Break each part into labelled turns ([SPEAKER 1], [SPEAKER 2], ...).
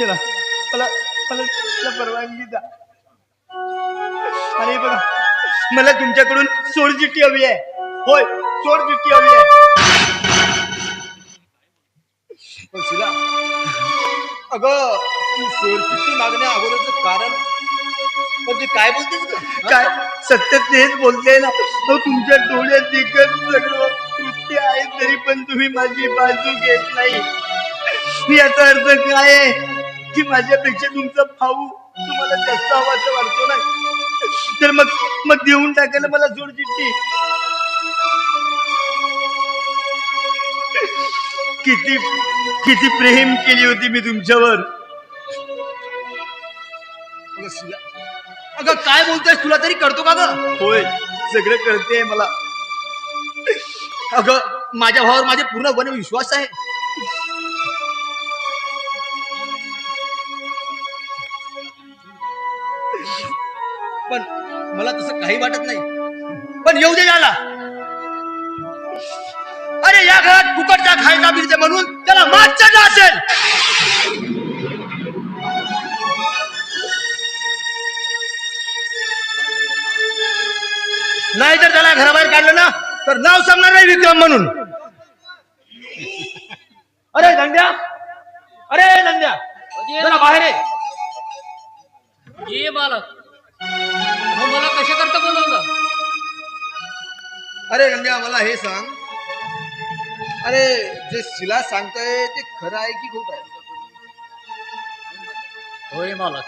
[SPEAKER 1] चला. मला मला परवानगी द्या. आणि बघा मला तुमच्याकडून सोड चिठ्ठी हवी आहे. होय सोड चिठ्ठी हवी आहे.
[SPEAKER 2] अग शिला अगं तू मागण्या अगोदरच कारण? पण ते काय बोलतेस
[SPEAKER 1] काय? सत्य तेच बोलते ना. तो तुमच्या डोळ्यात देखत सगळं कृत्य आहे तरी पण तुम्ही माझी बाजू घेत नाही. याचा अर्थ काय आहे? की माझ्यापेक्षा तुमचा भाऊ तुम्हाला जास्त हवाचा वाटतो नाही. तर मग मग देऊन टाकायला मला सोड चिठ्ठी. किती किती प्रेम केली होती मी तुमच्यावर.
[SPEAKER 2] अगं काय बोलतेस तुला तरी करतो का ग?
[SPEAKER 1] होय सगळं कळते मला.
[SPEAKER 2] अगं माझ्या भावावर माझे पूर्णपणे विश्वास आहे. पण मला तसं काही वाटत नाही. पण येऊ दे याला. अरे या घरात फुकटचा खायचा बिरते म्हणून त्याला मागच्या असेल. नाही तर त्याला घराबाहेर काढलं ना तर नाव सांगणार नाही विक्रम म्हणून. अरे धंद्या. अरे धंद्या. जरा बाहेर ये.
[SPEAKER 3] ये बालक.
[SPEAKER 2] अरे रंग्या मला हे सांग. अरे जे शिला सांगताय ते खरं आहे की खोट आहे?
[SPEAKER 3] होय मालक.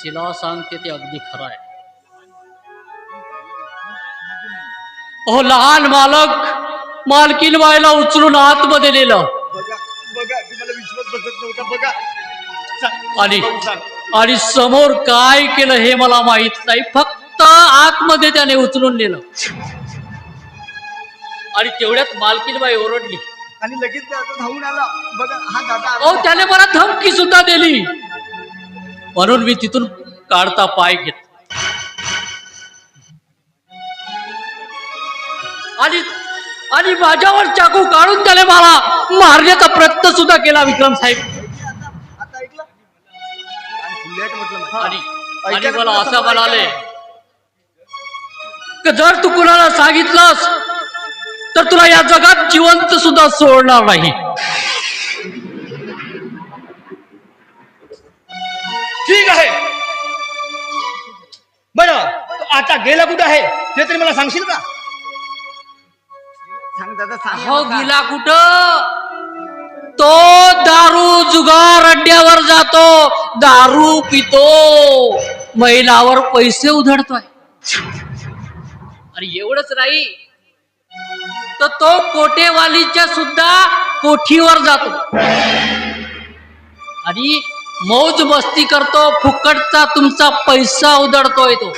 [SPEAKER 3] शिला सांगते ते अगदी खरं आहे. अहो लहान मालक मालकीन बायला उचलून आतमध्ये नेलं.
[SPEAKER 1] बघा बघा तुम्हाला विश्वास बसत नव्हता बघा. सांग,
[SPEAKER 3] आणि
[SPEAKER 1] भाऊ सांग.
[SPEAKER 3] आणि समोर काय केलं हे मला माहीत नाही फक्त आतमध्ये त्याने उचलून नेलं. आणि तेवढ्यात मालकीन बाई ओरडली
[SPEAKER 1] आणि लगेच दादा धावून आला बघा हा दादा आला.
[SPEAKER 3] त्याने मला धमकी सुद्धा दिली म्हणून मी तिथून काढता पाय घेत आणि आणि माझ्यावर चाकू काढून त्याने मला मारण्याचा प्रयत्न सुद्धा केला विक्रम साहेब
[SPEAKER 1] आता ऐकलं
[SPEAKER 2] आणि फुल्लेट म्हटलं मला.
[SPEAKER 3] आणि आणि
[SPEAKER 1] ऐकायला
[SPEAKER 3] मला
[SPEAKER 1] तुला
[SPEAKER 3] असं म्हणाले. की जर तू कुणाला सांगितलंस तर तुला या जगात जिवंत सुद्धा सोडणार नाही.
[SPEAKER 2] ठीक आहे. बरं तो आता गेला कुठं आहे? ते तरी मला सांगशील का?
[SPEAKER 1] सांग दादा सांग
[SPEAKER 3] हो गेला कुठं? तो दारू जुगार अड्ड्यावर जातो दारू पितो. महिलावर पैसे उधळतोय. आणि एवढंच नाही. तर तो कोटेवालीच्या सुद्धा कोठीवर जातो. आणि मौज मस्ती करतो फुकटचा तुमचा पैसा उधळतोय तो.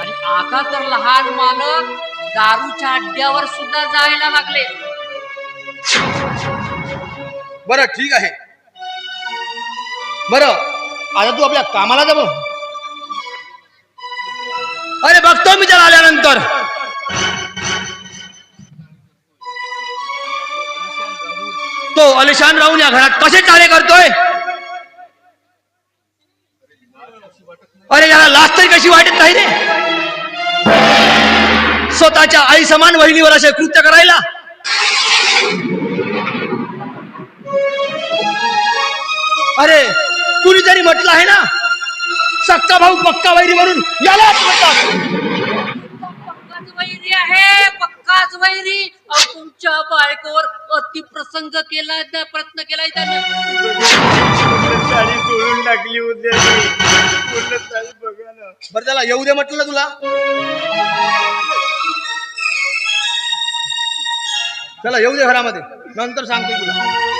[SPEAKER 3] आणि आता तर लहान मालक दारूच्या अड्ड्यावर सुद्धा जायला लागले.
[SPEAKER 2] बरं ठीक आहे. बरं आता तू आपल्या कामाला जा मग. अरे बघतो मी त्याला आल्यानंतर. तो अलिशान राहून या घरात कसे चाले करतोय? अरे याला लाच तरी कशी वाटत नाही रे? स्वतःच्या आई समान वहिनीवर असे कृत्य करायला? अरे कुणीतरी म्हटलं आहे ना सक्का भाऊ पक्का वैरी म्हणून म्हणतात.
[SPEAKER 3] पक्काच वैरी आहे पक्काच वैरी. अहो, तुमच्या बायकोवर अतिप्रसंग केला प्रयत्न केलाय त्याने.
[SPEAKER 1] साडी सोडून टाकली होती आणि पूर्ण साडी बघा ना
[SPEAKER 2] बरं त्याला येऊ दे म्हटलं ना तुला. त्याला येऊ दे घरामध्ये. नंतर सांगतो तुला.